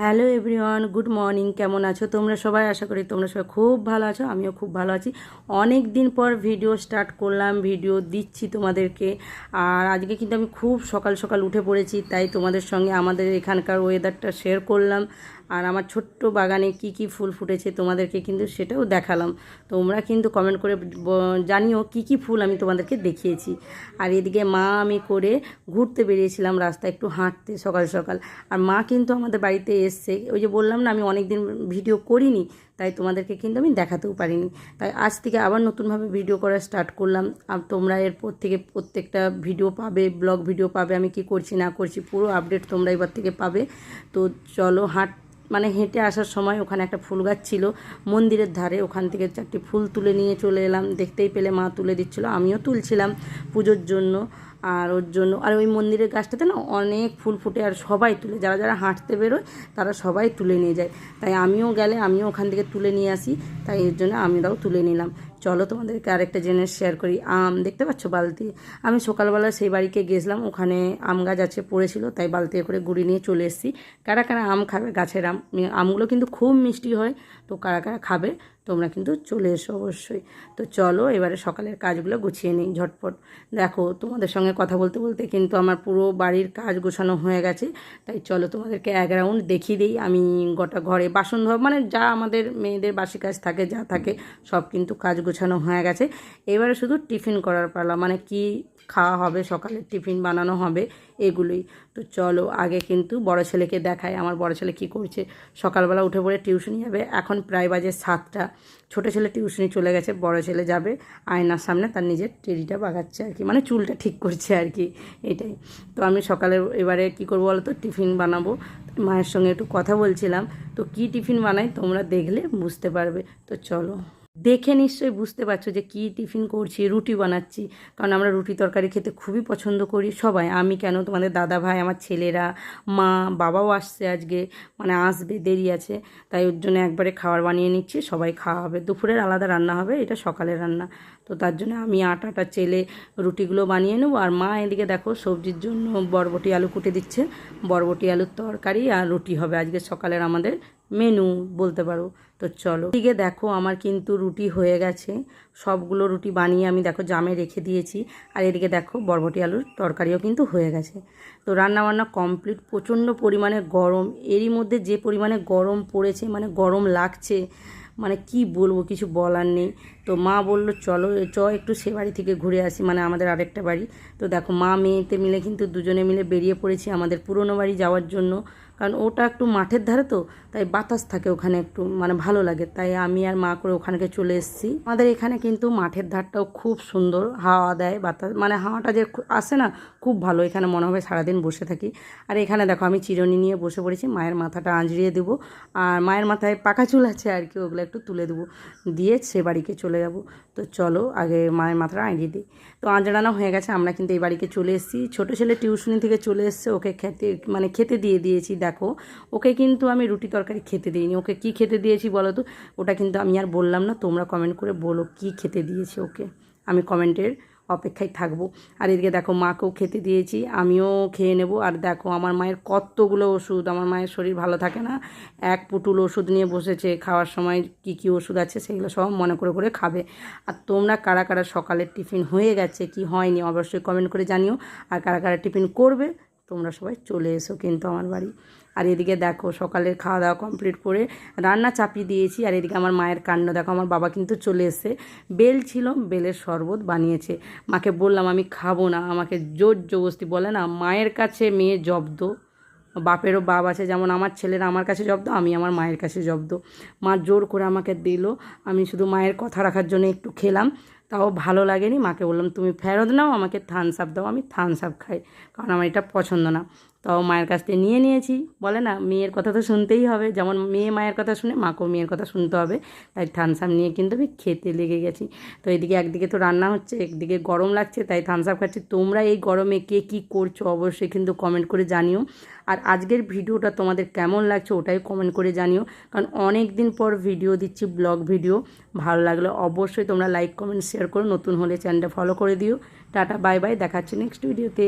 Hello everyone, good morning, কেমন আছো? তোমরা সবাই আশা করি তোমরা সবাই খুব ভালো আছো, আমিও খুব ভালো আছি। অনেক দিন পর ভিডিও স্টার্ট করলাম, ভিডিও দিচ্ছি তোমাদেরকে। আর আজকে কিন্তু আমি খুব সকাল সকাল উঠে পড়েছি, তাই তোমাদের সঙ্গে আমাদের এখানকার ওয়েদারটা শেয়ার করলাম। আর আমার ছোট্ট বাগানে কি কি ফুল ফুটেছে তোমাদেরকে কিন্তু সেটাও দেখালাম। তোমরা কিন্তু কমেন্ট করে জানিও কি কি ফুল আমি তোমাদেরকে দেখিয়েছি। আর এদিকে মা আমি করে ঘুরতে বেরিয়েছিলাম রাস্তায় একটু হাঁটতে সকাল সকাল। আর মা কিন্তু আমাদের বাড়িতে এসছে। ওই যে বললাম না, আমি অনেক দিন ভিডিও করিনি, তাই তোমাদেরকে কিন্তু আমি দেখাতেও পারিনি। তাই আজ থেকে আবার নতুনভাবে ভিডিও করা স্টার্ট করলাম। আর তোমরা এরপর থেকে প্রত্যেকটা ভিডিও পাবে ব্লগ ভিডিও পাবে, আমি কি করছি না করছি পুরো আপডেট তোমরা এবার থেকে পাবে। তো চলো হাঁট মানে হেঁটে আসার সময় ওখানে একটা ফুল গাছ ছিল, মন্দিরের ধারে ওখান থেকে চারটি ফুল তুলে নিয়ে চলে এলাম। দেখতেই পেলে মা তুলে দিচ্ছিল, আমিও তুলছিলাম পুজোর জন্য আর ওর জন্য। আর ওই মন্দিরের গাছটাতে না অনেক ফুল ফুটে আর সবাই তুলে, যারা যারা হাঁটতে বেরোয় তারা সবাই তুলে নিয়ে যায়। তাই আমিও গেলে, আমিও ওখান থেকে তুলে নিয়ে আসি, তাই এর জন্য আমরাও তুলে নিলাম। চলো তোমাদেরকে আরেকটা জিনিস শেয়ার করি। আম, দেখতে পাচ্ছ বালতি? আমি সকালবেলা সেই বাড়িকে গেছিলাম, ওখানে আম গাছ আছে, পড়েছিল, তাই বালতি করে গুড়ি নিয়ে চলে এসেছি। কারা কারা আম খাবে? গাছের আম আমগুলো কিন্তু খুব মিষ্টি হয়, তো কারা কারা খাবে, তোমরা কিন্তু চলে এসো অবশ্যই। তো চলো, এবারে সকালের কাজগুলো গুছিয়ে নিই ঝটপট। দেখো, তোমাদের সঙ্গে কথা বলতে বলতে কিন্তু আমার পুরো বাড়ির কাজ গোছানো হয়ে গেছে, তাই চলো তোমাদেরকে এক রাউন্ড দেখিয়ে দিই। আমি গোটা ঘরে বাসন ধোয়া মানে যা আমাদের মেয়েদের বাসি কাজ থাকে, যা থাকে, সব কিন্তু কাজ গোছানো হয়ে গেছে। এবারে শুধু টিফিন করার পালা মানে কি খাওয়া হবে, সকালে টিফিন বানানো হবে, এগুলোই। তো চলো, আগে কিন্তু বড় ছেলেকে দেখায় আমার বড় ছেলে কি করছে। সকালবেলা উঠে পড়ে টিউশনি যাবে, এখন প্রায় বাজে সাতটা। ছোটো ছেলে টিউশনি চলে গেছে, বড় ছেলে যাবে, আয়নার সামনে তার নিজের টেরিটা বাগাচ্ছে আর কি মানে চুলটা ঠিক করছে আর কি, এটাই। তো আমি সকালে এবারে কি করব বলো তো টিফিন বানাবো। মায়ের সঙ্গে একটু কথা বলছিলাম, তো কি টিফিন বানাই তোমরা দেখলে বুঝতে পারবে। তো চলো। দেখে নিশ্চয়ই বুঝতে পারছ যে কি টিফিন করছি, রুটি বানাচ্ছি। কারণ আমরা রুটি তরকারি খেতে খুবই পছন্দ করি সবাই। আমি কেন তোমাদের দাদা ভাই, আমার ছেলেরা, মা, বাবাও আসছে আজকে মানে আসবে, দেরি আছে। তাই ওর জন্য একবারে খাবার বানিয়ে নিচ্ছি, সবাই খাওয়া হবে। দুপুরের আলাদা রান্না হবে, এটা সকালের রান্না। তো তার জন্য আমি আটাটা চেলে রুটিগুলো বানিয়ে নেব। আর মা এদিকে দেখো সবজির জন্য বরবটি আলু কুটে দিচ্ছে। বরবটি আলুর তরকারি আর রুটি হবে আজকে সকালের আমাদের মেনু বলতে পারো। তো চলো। এদিকে দেখো আমার কিন্তু রুটি হয়ে গেছে। সবগুলো রুটি বানিয়ে আমি দেখো জামে রেখে দিয়েছি। আর এদিকে দেখো বরবটি আলুর তরকারিও কিন্তু হয়ে গেছে। তো রান্না বান্না কমপ্লিট। প্রচণ্ড পরিমাণে গরম। এরই মধ্যে যে পরিমাণে গরম পড়েছে মানে গরম লাগছে মানে কি বলব কিছু বলার নেই। তো মা বলল, চলো, চ, একটু সে বাড়ি থেকে ঘুরে আসি মানে আমাদের আরেকটা বাড়ি। তো দেখো মা মেয়েতে মিলে কিন্তু দুজনে মিলে বেরিয়ে পড়েছি আমাদের পুরনো বাড়ি যাওয়ার জন্য। কারণ ওটা একটু মাঠের ধারে তো, তাই বাতাস থাকে ওখানে একটু মানে ভালো লাগে। তাই আমি আর মা করে ওখানকে চলে এসেছি। আমাদের এখানে কিন্তু মাঠের ধারটাও খুব সুন্দর, হাওয়া দেয়, বাতাস মানে হাওয়াটা যে আসে না, খুব ভালো। এখানে মনে হবে সারাদিন বসে থাকি। আর এখানে দেখো আমি চিরনি নিয়ে বসে পড়েছি, মায়ের মাথাটা আঁজড়িয়ে দেবো। আর মায়ের মাথায় পাকা চুল আছে আর কি, ওগুলো একটু তুলে দেবো। দিয়ে সে বাড়িকে চলে যাব। তো চলো আগে মায়ের মাথাটা আঁড়িয়ে দিই। তো আঁজড়ানো হয়ে গেছে, আমরা কিন্তু এই বাড়িকে চলে এসেছি। ছোটো ছেলে টিউশনি থেকে চলে এসছে, ওকে খেতে মানে খেতে দিয়ে দিয়েছি। দেখো, ওকে কিন্তু আমি রুটি তরকারি খেতে দিইনি। ওকে কি খেতে দিয়েছি বলো তো? ওটা কিন্তু আমি আর বললাম না, তোমরা কমেন্ট করে বলো কি খেতে দিয়েছি ওকে। আমি কমেন্টের অপেক্ষায় থাকব। আর এদিকে দেখো, মাকেও খেতে দিয়েছি, আমিও খেয়ে নেব। আর দেখো, আমার মায়ের কতগুলো ওষুধ, আমার মায়ের শরীর ভালো থাকে না। এক পুটুল ওষুধ নিয়ে বসেছে, খাওয়ার সময় কি কি ওষুধ আছে সেগুলো সব মনে করে করে খাবে। আর তোমরা কারা কারা সকালের টিফিন হয়ে গেছে, কি হয়নি, অবশ্যই কমেন্ট করে জানিও। আর কারা কারা টিফিন করবে, তোমরা সবাই চলে এসো কিন্তু আমার বাড়ি। আর এদিকে দেখো সকালের খাওয়া দাওয়া কমপ্লিট করে রান্না চাপিয়ে দিয়েছি। আর এদিকে আমার মায়ের কাণ্ড দেখো আমার বাবা কিন্তু চলে এসে বেল ছিল, বেলের শরবত বানিয়েছে। মাকে বললাম, আমি খাব না, আমাকে জোর জবস্তি বলে না, মায়ের কাছে মেয়ে জব্দ। বাপেরও বাপ আছে, যেমন আমার ছেলেরা আমার কাছে জব্দ, আমি আমার মায়ের কাছে জব্দ। মা জোর করে আমাকে দিল, আমি শুধু মায়ের কথা রাখার জন্য একটু খেলাম, তাও ভালো লাগেনি। মাকে বললাম, তুমি ফেরত নাও, আমাকে থানস আপ দাও, আমি থানস আপ খাই, কারণ আমার এটা পছন্দ না। তাও মায়ের কাছ থেকে নিয়ে নিয়েছি। বলে না, মেয়ের কথা তো শুনতেই হবে। যেমন মেয়ে মায়ের কথা শুনে, মাকেও মেয়ের কথা শুনতে হবে। তাই থানস আপ নিয়ে কিন্তু আমি খেতে লেগে গেছি। তো এদিকে একদিকে তো রান্না হচ্ছে, একদিকে গরম লাগছে, তাই থানস আপ খাচ্ছি। তোমরা এই গরমে কে কী করছ অবশ্যই কিন্তু কমেন্ট করে জানিও। আর আজকের ভিডিওটা তোমাদের কেমন লাগছে ওটাই কমেন্ট করে জানিও। কারণ অনেক দিন পর ভিডিও দিচ্ছি ব্লগ ভিডিও ভালো লাগলে অবশ্যই তোমরা লাইক কমেন্ট শেয়ার করো। নতুন হলে চ্যানেলটা ফলো করে দিও। টাটা বাই বাই দেখাচ্ছি নেক্সট ভিডিওতে